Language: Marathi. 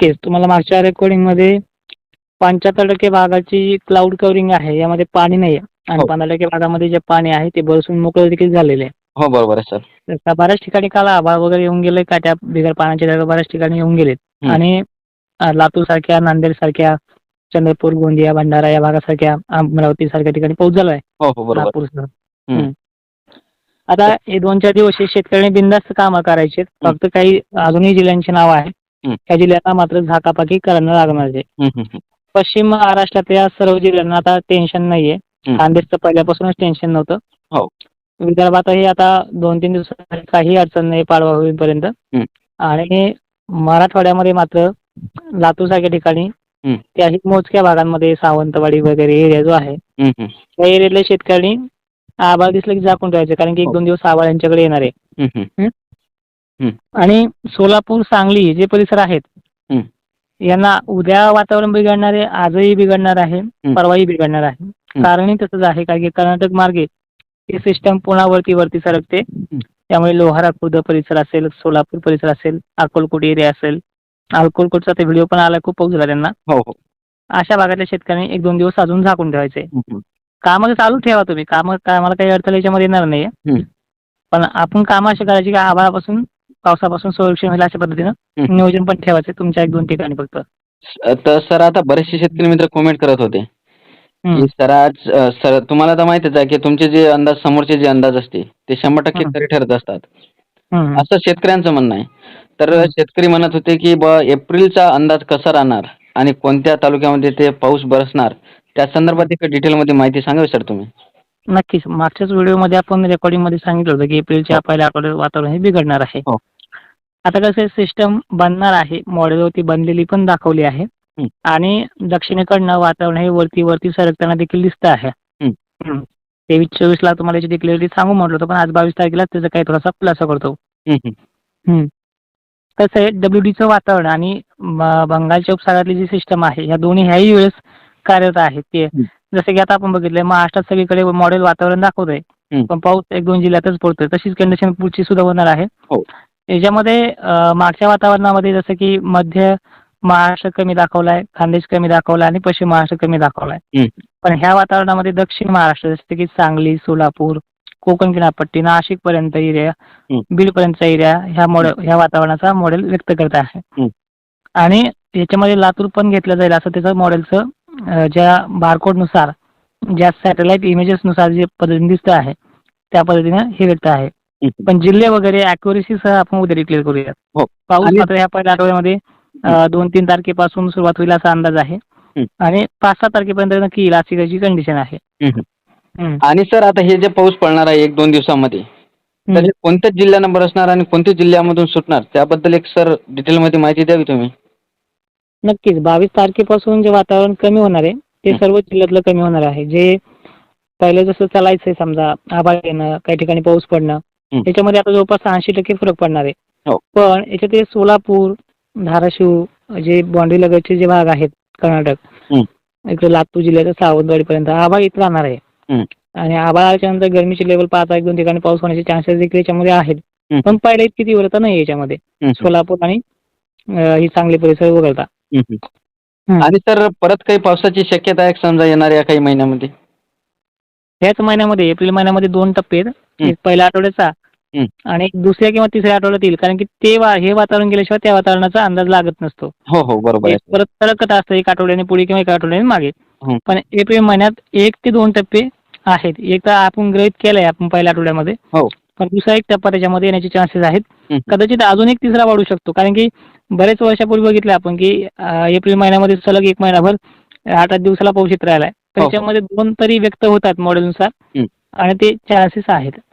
नक्कीच तुम्हाला मागच्या रेकॉर्डिंगमध्ये पंच्याहत्तर टक्के भागाची क्लाउड कव्हरिंग आहे यामध्ये पाणी नाही आहे. आणि हो. पंधरा टक्के भागामध्ये जे पाणी आहे ते बरसून मोकळं देखील झालेले आहे. हो बरोबर आहे सर. तर त्या बऱ्याच ठिकाणी काल आभाळ वगैरे येऊन गेले का त्या बिगर पाण्याच्या जागा बऱ्याच ठिकाणी येऊन गेलेत. आणि लातूर सारख्या नांदेड सारख्या चंद्रपूर गोंदिया भंडारा या भागासारख्या अमरावती सारख्या ठिकाणी पाऊस झाला आहे हो हो बरोबर. नागपूरसह. आता हे दोन चार दिवस हे शेतकऱ्यांनी बिंदास्त कामं करायचे. फक्त काही अजूनही जिल्ह्यांची नावं आहेत. हं. त्या जिल्ह्यांना मात्र झाकापाकी करणं लागणार आहे हं, हं, हं. पश्चिम महाराष्ट्रातल्या सर्व जिल्ह्यांना आता टेन्शन नाहीये हं. खानदेशचं पहिल्यापासूनच टेन्शन हो. नव्हतं विदर्भातही आता दोन तीन दिवसात काही अडचण नाही पाडवा होईपर्यंत हं. आणि मराठवाड्यामध्ये मात्र लातूर सारख्या ठिकाणी हं. त्याही मोजक्या भागांमध्ये सावंतवाडी वगैरे एरिया जो आहे हं, हं. त्या एरियातल्या शेतकऱ्यांनी आभाळ दिसलं की झाकून ठेवायचे कारण की एक हो. दोन दिवस आभाळ यांच्याकडे येणार आहे हं, हं. आणि सोलापूर सांगली जे परिसर आहेत. यांना उद्या वातावरण बिघडणार आहे आजही बिघडणार आहे परवाही बिघडणार आहे. कारणही तसंच आहे कारण की कर्नाटक मार्गे ही सिस्टम पुन्हा वरती वरती सरकते त्यामुळे लोहारा खुर्द परिसर असेल सोलापूर परिसर असेल अक्कलकोट एरिया असेल अक्कलकोटचा ते व्हिडिओ पण आला खूप पाऊस झाला त्यांना. हो हो. अशा भागातल्या शेतकऱ्यांनी एक दोन दिवस अजून झाकून ठेवायचे. कामं चालू ठेवा तुम्ही. कामं कामाला काही अडथळे याच्यामध्ये येणार नाही हं. पण आपण कामं अशी करायची की? आभाळापासून पावसापासून संरक्षण होईल अशा पद्धतीनं. नियोजन पण ठेवायचं तुमच्या एक दोन ठिकाणी फक्त तर सर आता बरेचसे शेतकरी मित्र कमेंट करत होते. की सर आज सर तुम्हाला तर माहितीच आहे की तुमचे जे अंदाज समोरचे जे अंदाज असते ते शंभर टक्के. खरे ठरत असतात. असं शेतकऱ्यांचं म्हणणं आहे तर. शेतकरी म्हणत होते की ब एप्रिलचा अंदाज कसा राहणार आणि कोणत्या तालुक्यामध्ये ते पाऊस बरसणार त्या संदर्भात एक डिटेलमध्ये माहिती सांगावी सर तुम्ही नक्कीच मागच्याच व्हिडिओमध्ये आपण रेकॉर्डिंगमध्ये सांगितलं होतं की एप्रिलच्या पहिल्या आठवड्यात वातावरण हे बिघडणार आहे हो. आता कसं सिस्टम बनणार आहे मॉडेलवरती बनलेली पण दाखवली आहे हं. आणि दक्षिणेकडनं वातावरण हे वरती वरती सरकताना देखील दिसतं आहे हं. हं. तेवीस चोवीस ला तुम्हाला याची डिक्लेअरिटी सांगू म्हटलं होतं पण आज बावीस तारखेला त्याचा काही थोडासा खुलासा करतो हं, हं. कसं आहे डब्ल्यू डीचं वातावरण आणि म- बंगालच्या उपसागरातली जी सिस्टम आहे या दोन्ही ह्याही वेळेस कार्यरत आहेत ते हं. जसं की आता आपण बघितलंय महाराष्ट्रात सगळीकडे मॉडेल वातावरण दाखवतंय हं. पण पाऊस एक दोन जिल्ह्यातच पडतोय तशीच कंडिशन पुढची सुद्धा होणार आहे हो. याच्यामध्ये मागच्या वातावरणामध्ये जसं की मध्य महाराष्ट्र कमी दाखवलाय खानदेश कमी दाखवलाय आणि पश्चिम महाराष्ट्र कमी दाखवलाय. पण ह्या वातावरणामध्ये दक्षिण महाराष्ट्र जसं की सांगली सोलापूर कोकण किनारपट्टी नाशिक पर्यंत एरिया. बीड पर्यंतचा एरिया ह्या मॉडेल ह्या वातावरणाचा मॉडेल व्यक्त करत आहे. आणि याच्यामध्ये लातूर पण घेतलं जाईल असं त्याचं मॉडेलचं ज्या बारकोडनुसार ज्या सॅटेलाइट इमेजेसनुसार जे पद्धतीने दिसतं आहे त्या पद्धतीनं हे व्यक्त आहे. पण जिल्हे वगैरे अॅक्युरेसीसह आपण उद्या डिक्लेअर करूयात हो. पाऊस आणि- मात्र ह्या पहिल्या आठवड्यामध्ये अं, दोन तीन तारखेपासून सुरुवात होईल असा अंदाज आहे हं. आणि पाच सहा तारखेपर्यंत नक्की येईल अशी त्याची कंडिशन आहे हं, हं. हं. आणि सर आता हे जे पाऊस पडणार आहे एक दोन दिवसामध्ये तर हे कोणत्या जिल्ह्यांना बरसणार आणि कोणत्या जिल्ह्यामधून सुटणार त्याबद्दल एक सर डिटेलमध्ये माहिती द्यावी तुम्ही नक्कीच बावीस तारखेपासून जे वातावरण कमी होणार आहे ते हं. सर्व जिल्ह्यातलं कमी होणार आहे जे पहिलं जसं चालायचंय समजा आभाळ येणं काही ठिकाणी पाऊस पडणं. त्याच्यामध्ये आता जवळपास ऐंशी टक्के फरक पडणार आहे हो. पण याच्यात सोलापूर धाराशिव जे बाँड्री लगतचे जे भाग आहेत कर्नाटक. इकडे लातूर जिल्ह्याचं सावंतवाडीपर्यंत आभाळ इथं राहणार आहे. आणि आभाळाच्या नंतर गरमीची लेवल पाहता एक दोन ठिकाणी पाऊस होण्याचे चान्सेस देखील याच्यामध्ये आहेत. पण पहिल्या इतकी तीव्रता नाही याच्यामध्ये सोलापूर आणि ही चांगली परिसर वगळता. आणि सर परत काही पावसाची शक्यता आहे समजा येणाऱ्या काही महिन्यामध्ये ह्याच महिन्यामध्ये एप्रिल महिन्यामध्ये दोन टप्पे आहेत. एक पहिल्या आठवड्याचा. आणि एक दुसऱ्या किंवा तिसऱ्या आठवड्यात येईल कारण की ते हे वातावरण गेल्याशिवाय त्या वातावरणाचा अंदाज लागत नसतो हो हो बरोबर परत सरकत असतं एक आठवड्याने पुढे किंवा एक आठवड्याने मागे. पण एप्रिल महिन्यात एक ते दोन टप्पे आहेत एक तर आपण ग्रहित केलंय आपण पहिल्या आठवड्यामध्ये हो. पण दुसरा एक टप्पा त्याच्यामध्ये येण्याचे चान्सेस आहेत. कदाचित अजून एक तिसरा वाढू शकतो कारण की बरेच वर्षापूर्वी बघितलं आपण की एप्रिल महिन्यामध्ये सलग एक महिनाभर आठ आठ दिवसाला पाऊस येत राहिलाय. त्याच्यामध्ये दोन तरी व्यक्त होतात मॉडेलनुसार हं. आणि ते चान्सेस आहेत.